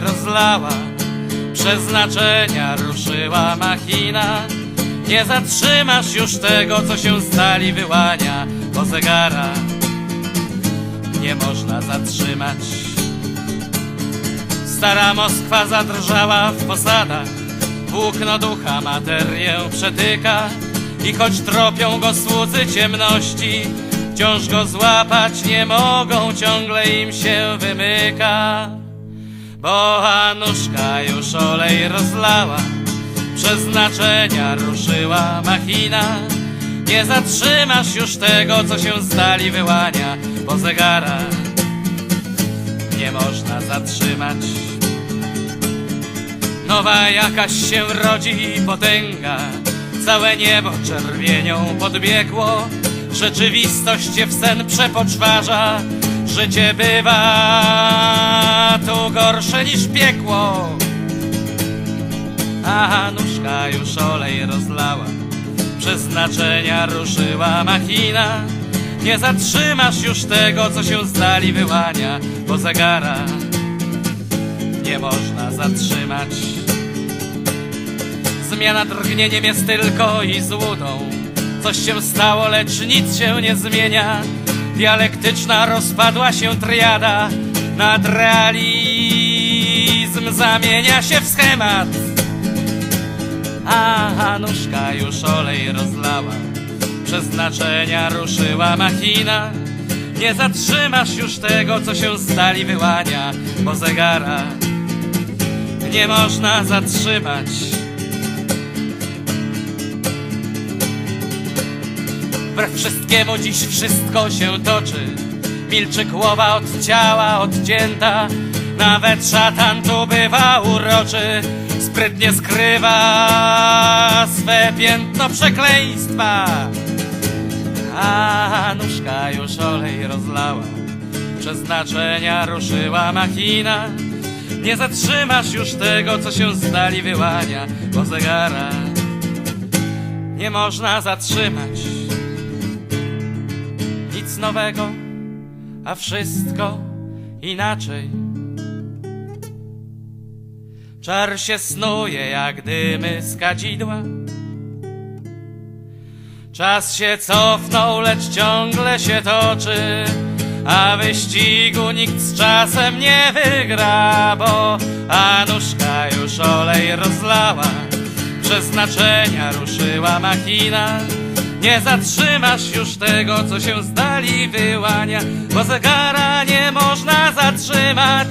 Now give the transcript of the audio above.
rozlała, przeznaczenia ruszyła machina. Nie zatrzymasz już tego, co się z dali wyłania, bo zegara nie można zatrzymać. Stara Moskwa zadrżała w posadach, włókno ducha materię przetyka i choć tropią go słudzy ciemności, wciąż go złapać nie mogą, ciągle im się wymyka. Bo Anuszka już olej rozlała, przeznaczenia ruszyła machina. Nie zatrzymasz już tego, co się z dali wyłania, bo zegara nie można zatrzymać. Nowa jakaś się rodzi potęga, całe niebo czerwienią podbiegło. Rzeczywistość cię w sen przepoczwarza, życie bywa tu gorsze niż piekło. A nóżka już olej rozlała, przeznaczenia ruszyła machina. Nie zatrzymasz już tego, co się z dali wyłania, bo zegara nie można zatrzymać. Zmiana drgnieniem jest tylko i złudą. Coś się stało, lecz nic się nie zmienia. Dialektyczna rozpadła się triada. Nadrealizm zamienia się w schemat. A Hanuszka już olej rozlała. Przeznaczenia ruszyła machina. Nie zatrzymasz już tego, co się z dali wyłania, bo zegara nie można zatrzymać. Wbrew wszystkiemu dziś wszystko się toczy. Milczy głowa od ciała odcięta. Nawet szatan tu bywa uroczy. Sprytnie skrywa swe piętno przekleństwa. A nóżka już olej rozlała. Przeznaczenia ruszyła machina. Nie zatrzymasz już tego, co się z dali wyłania, bo zegara nie można zatrzymać. Nic nowego, a wszystko inaczej. Czar się snuje jak dymy z kadzidła. Czas się cofnął, lecz ciągle się toczy, a wyścigu nikt z czasem nie wygra, bo Anuszka już olej rozlała, przeznaczenia ruszyła machina. Nie zatrzymasz już tego, co się z dali wyłania, bo zegara nie można zatrzymać.